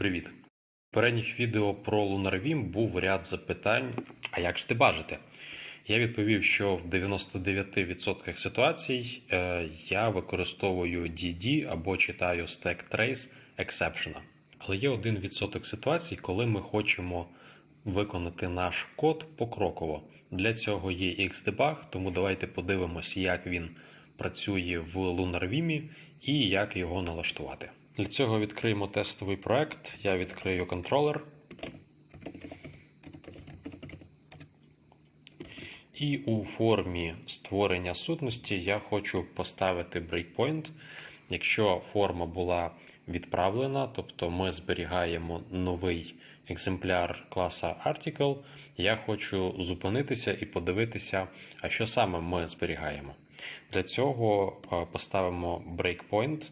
Привіт! В передніх відео про LunarVim був ряд запитань: а як ж ти бажите? Я відповів, що в 99% ситуацій е, я використовую DD або читаю Stack Trace Exception. Але є 1% ситуацій, коли ми хочемо виконати наш код покроково. Для цього є Xdebug, тому давайте подивимось, як він працює в LunarVim і як його налаштувати. Для цього відкриємо тестовий проект. Я відкрию контролер. І у формі створення сутності я хочу поставити breakpoint. Якщо форма була відправлена, тобто ми зберігаємо новий екземпляр класа Article, я хочу зупинитися і подивитися, а що саме ми зберігаємо. Для цього е, поставимо breakpoint.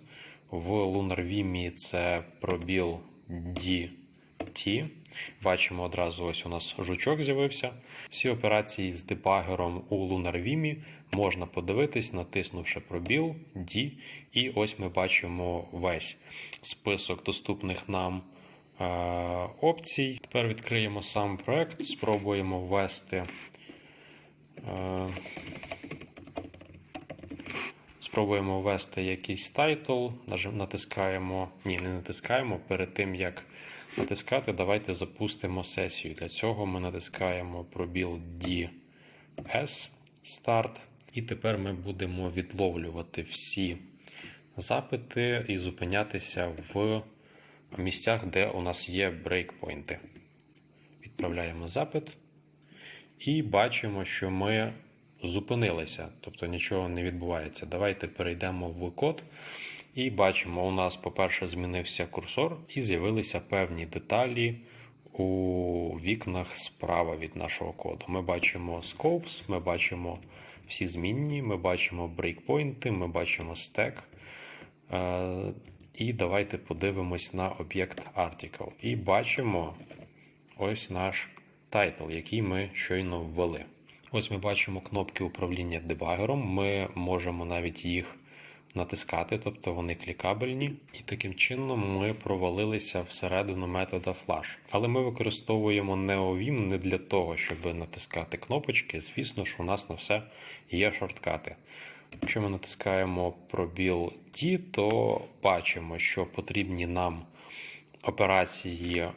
В LunarVim це пробіл DT. Бачимо одразу, ось у нас жучок з'явився. Всі операції з дебагером у LunarVim можна подивитись, натиснувши пробіл D. І ось ми бачимо весь список доступних нам е, опцій. Тепер відкриємо сам проект, спробуємо ввести. Е, Спробуємо ввести якийсь тайтл, натискаємо, ні, не натискаємо. Перед тим як натискати, давайте запустимо сесію. Для цього ми натискаємо пробіл DS Start. І тепер ми будемо відловлювати всі запити і зупинятися в місцях, де у нас є брейкпойнти. Відправляємо запит і бачимо, що ми зупинилися, тобто нічого не відбувається. Давайте перейдемо в код і бачимо, у нас, по-перше, змінився курсор, і з'явилися певні деталі у вікнах справа від нашого коду. Ми бачимо scopes, ми бачимо всі змінні, ми бачимо брейкпойнти, ми бачимо стек. І давайте подивимось на об'єкт Article. І бачимо ось наш тайтл, який ми щойно ввели. Ось ми бачимо кнопки управління дебагером. Ми можемо навіть їх натискати, тобто вони клікабельні. І таким чином ми провалилися всередину метода Flash. Але ми використовуємо NeoVim не для того, щоб натискати кнопочки. Звісно ж, у нас на все є шорткати. Якщо ми натискаємо пробіл T, то бачимо, що потрібні нам операції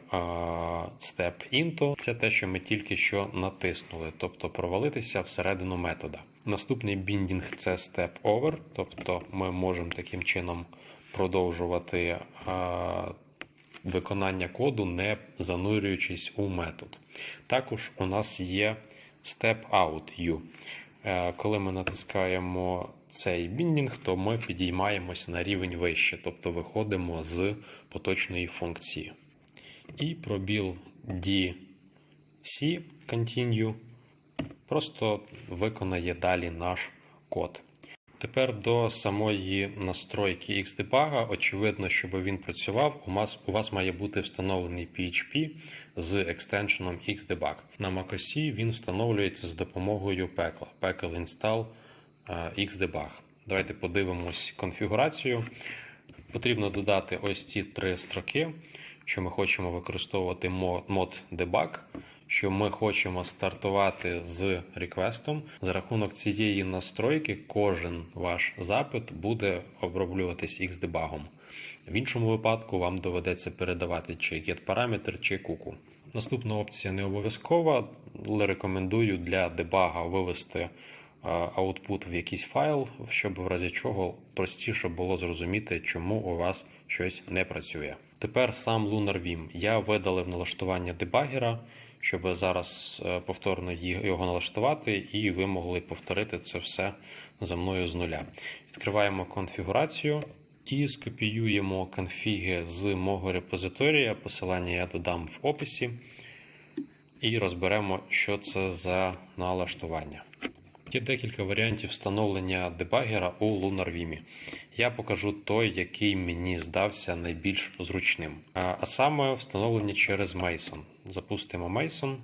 Step Into це те, що ми тільки що натиснули, тобто провалитися всередину метода. Наступний біндінг це Step Over, тобто ми можемо таким чином продовжувати виконання коду, не занурюючись у метод. Також у нас є Step Out U. Е, коли ми натискаємо цей біндінг, то ми підіймаємось на рівень вище, тобто виходимо з поточної функції. І пробіл DC Continue просто виконає далі наш код. Тепер до самої настройки Xdebug, очевидно, щоб він працював, у вас у вас має бути встановлений PHP з екстеншеном Xdebug. На macOS він встановлюється з допомогою пекла, Peckle Install Xdebug. Давайте подивимось конфігурацію. Потрібно додати ось ці три строки, що ми хочемо використовувати мод debug що ми хочемо стартувати з реквестом. За рахунок цієї настройки, кожен ваш запит буде оброблюватись Xdebug. В іншому випадку вам доведеться передавати чи get-параметр, чи куку. Наступна опція не обов'язкова, рекомендую для дебага вивести аутпут в якийсь файл, щоб в разі чого простіше було зрозуміти, чому у вас щось не працює. Тепер сам LunarVim. Я видалив налаштування дебагера щоб зараз е, повторно його налаштувати, і ви могли повторити це все за мною з нуля. Відкриваємо конфігурацію і скопіюємо конфіги з мого репозиторія. Посилання я додам в описі. І розберемо, що це за налаштування. Є декілька варіантів встановлення дебагера у LunarVim. Я покажу той, який мені здався найбільш зручним. А саме встановлення через Mason. Запустимо Mason.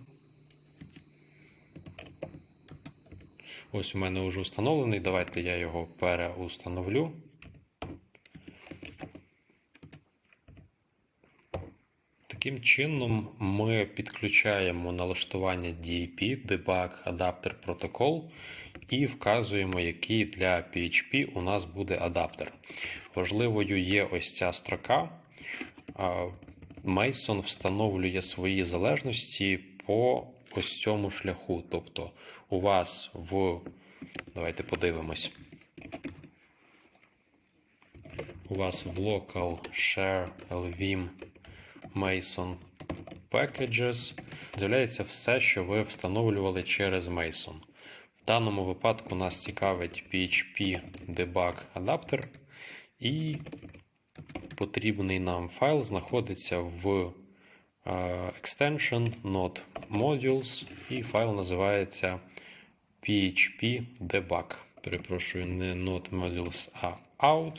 Ось у мене вже встановлений. Давайте я його переустановлю. Таким чином, ми підключаємо налаштування DAP, Debug Adapter Protocol, і вказуємо, який для PHP у нас буде адаптер. Важливою є ось ця строка. Mason встановлює свої залежності по ось цьому шляху. Тобто, у вас в. Давайте подивимось. У вас в local share lvim Mason Packages з'являється все, що ви встановлювали через Mason. В даному випадку нас цікавить PHP Debug Adapter, і потрібний нам файл знаходиться в е, Extension Not Modules, і файл називається PHP Debug. Перепрошую, не Not Modules, а Out.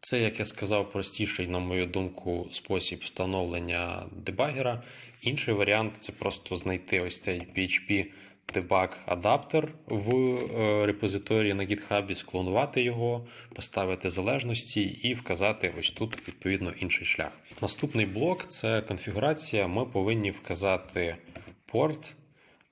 Це, як я сказав, простіший, на мою думку, спосіб встановлення дебагера. Інший варіант це просто знайти ось цей PHP debug адаптер в е, репозиторії на GitHub, склонувати його, поставити залежності і вказати ось тут відповідно інший шлях. Наступний блок це конфігурація. Ми повинні вказати порт,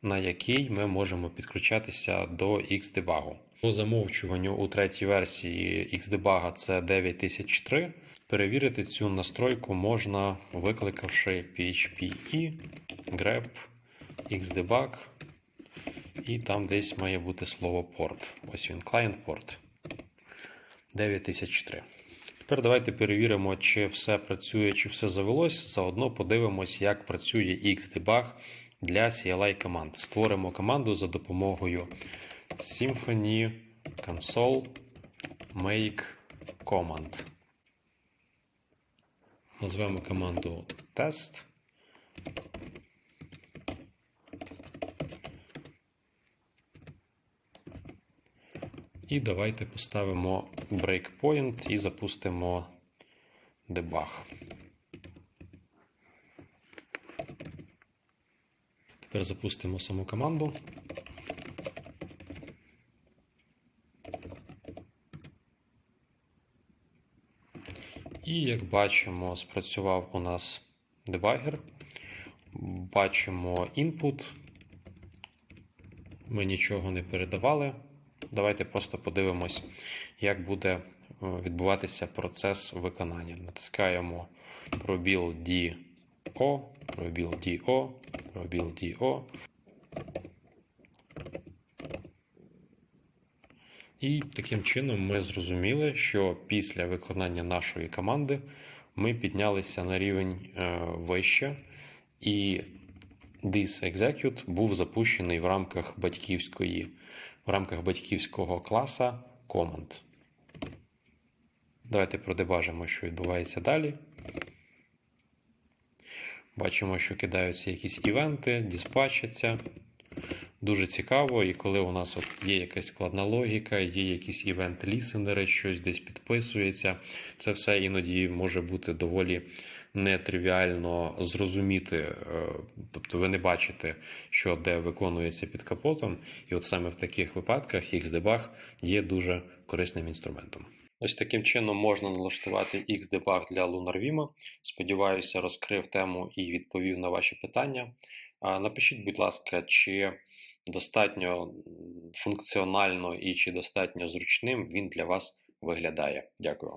на який ми можемо підключатися до Xdebug. По замовчуванню у третій версії Xdebug це 9003. Перевірити цю настройку можна, викликавши php grep xdebug, і там десь має бути слово порт. Ось він, client port 9003. Тепер давайте перевіримо, чи все працює, чи все завелось. Заодно подивимось, як працює Xdebug для CLI команд. Створимо команду за допомогою Symfony console make command. Назвемо команду test. І давайте поставимо breakpoint і запустимо дебаг. Тепер запустимо саму команду. І як бачимо, спрацював у нас дебагер. Бачимо input. Ми нічого не передавали. Давайте просто подивимось, як буде е, відбуватися процес виконання. Натискаємо пробіл DO, пробіл DO, пробіл DO. І таким чином ми зрозуміли, що після виконання нашої команди ми піднялися на рівень е, вище, і this execute був запущений в рамках батьківської, в рамках батьківського класа Command. Давайте продебажимо, що відбувається далі. Бачимо, що кидаються якісь івенти, диспатчаться. Дуже цікаво, і коли у нас от є якась складна логіка, є якісь івент-лісенери, щось десь підписується, це все іноді може бути доволі нетривіально зрозуміти. е, Тобто ви не бачите, що де виконується під капотом, і от саме в таких випадках Xdebug є дуже корисним інструментом. Ось таким чином можна налаштувати Xdebug для LunarVim. Сподіваюся, розкрив тему і відповів на ваші питання. Напишіть, будь ласка, чи достатньо функціонально і чи достатньо зручним він для вас виглядає. Дякую.